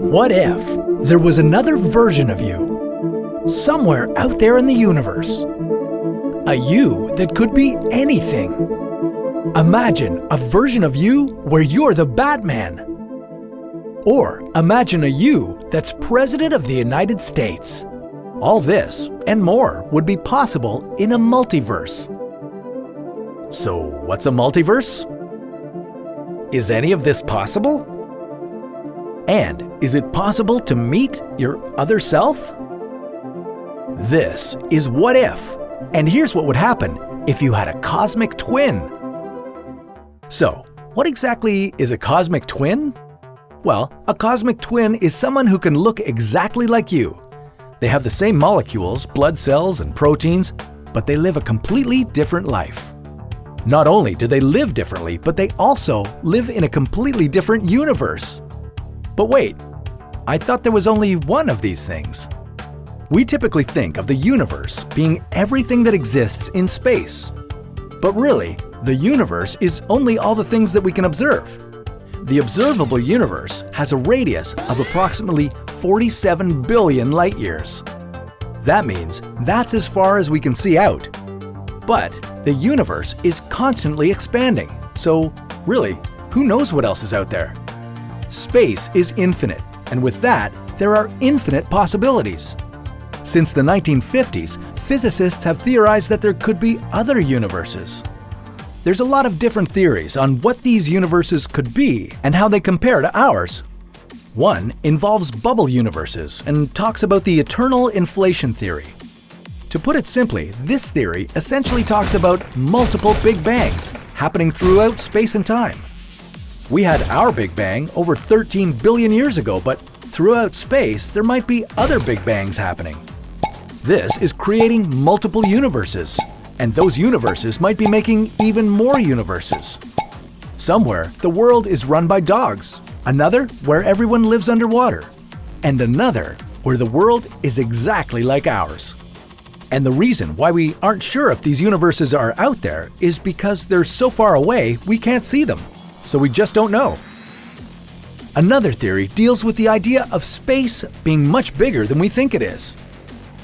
What if there was another version of you? Somewhere out there in the universe. A you that could be anything. Imagine a version of you where you're the Batman. Or imagine a you that's President of the United States. All this and more would be possible in a multiverse. So, what's a multiverse? Is any of this possible? And is it possible to meet your other self? This is What If, and here's what would happen if you had a cosmic twin. So, what exactly is a cosmic twin? Well, a cosmic twin is someone who can look exactly like you. They have the same molecules, blood cells, and proteins, but they live a completely different life. Not only do they live differently, but they also live in a completely different universe. But wait, I thought there was only one of these things. We typically think of the universe being everything that exists in space. But really, the universe is only all the things that we can observe. The observable universe has a radius of approximately 47 billion light years. That means that's as far as we can see out. But the universe is constantly expanding, so really, who knows what else is out there? Space is infinite, and with that, there are infinite possibilities. Since the 1950s, physicists have theorized that there could be other universes. There's a lot of different theories on what these universes could be and how they compare to ours. One involves bubble universes and talks about the eternal inflation theory. To put it simply, this theory essentially talks about multiple Big Bangs happening throughout space and time. We had our Big Bang over 13 billion years ago, but throughout space, there might be other Big Bangs happening. This is creating multiple universes, and those universes might be making even more universes. Somewhere, the world is run by dogs, another where everyone lives underwater, and another where the world is exactly like ours. And the reason why we aren't sure if these universes are out there is because they're so far away we can't see them so we just don't know. Another theory deals with the idea of space being much bigger than we think it is.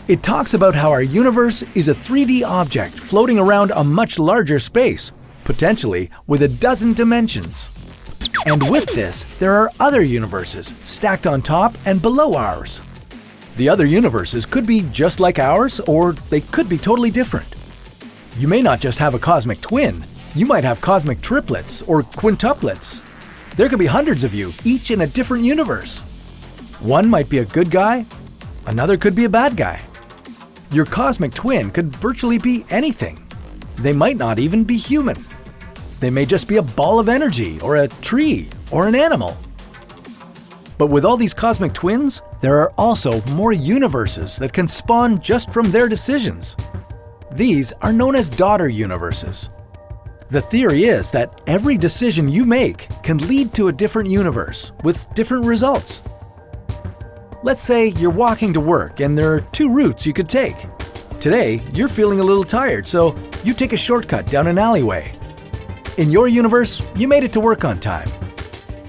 It talks about how our universe is a 3D object floating around a much larger space, potentially with a dozen dimensions. And with this, there are other universes stacked on top and below ours. The other universes could be just like ours, or they could be totally different. You may not just have a cosmic twin, you might have cosmic triplets or quintuplets. There could be hundreds of you, each in a different universe. One might be a good guy, another could be a bad guy. Your cosmic twin could virtually be anything. They might not even be human. They may just be a ball of energy, or a tree, or an animal. But with all these cosmic twins, there are also more universes that can spawn just from their decisions. These are known as daughter universes. The theory is that every decision you make can lead to a different universe with different results. Let's say you're walking to work and there are two routes you could take. Today, you're feeling a little tired, so you take a shortcut down an alleyway. In your universe, you made it to work on time.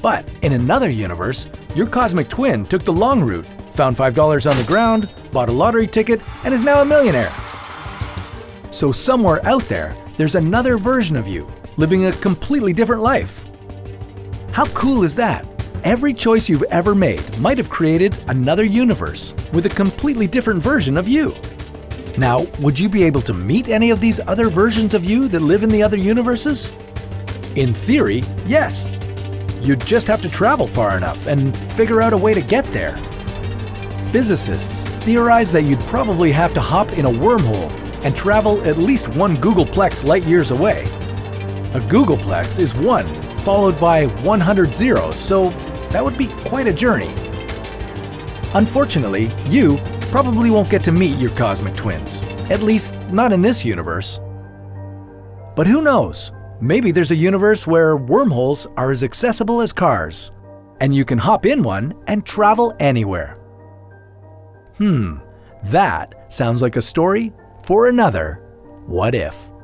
But in another universe, your cosmic twin took the long route, found $5 on the ground, bought a lottery ticket, and is now a millionaire. So, somewhere out there, there's another version of you, living a completely different life. How cool is that? Every choice you've ever made might have created another universe with a completely different version of you. Now, would you be able to meet any of these other versions of you that live in the other universes? In theory, yes. You'd just have to travel far enough and figure out a way to get there. Physicists theorize that you'd probably have to hop in a wormhole and travel at least one googolplex light years away. A googolplex is 1 followed by 100 zeros, so that would be quite a journey. Unfortunately, you probably won't get to meet your cosmic twins, at least not in this universe. But who knows? Maybe there's a universe where wormholes are as accessible as cars, and you can hop in one and travel anywhere. Hmm, that sounds like a story for another What If.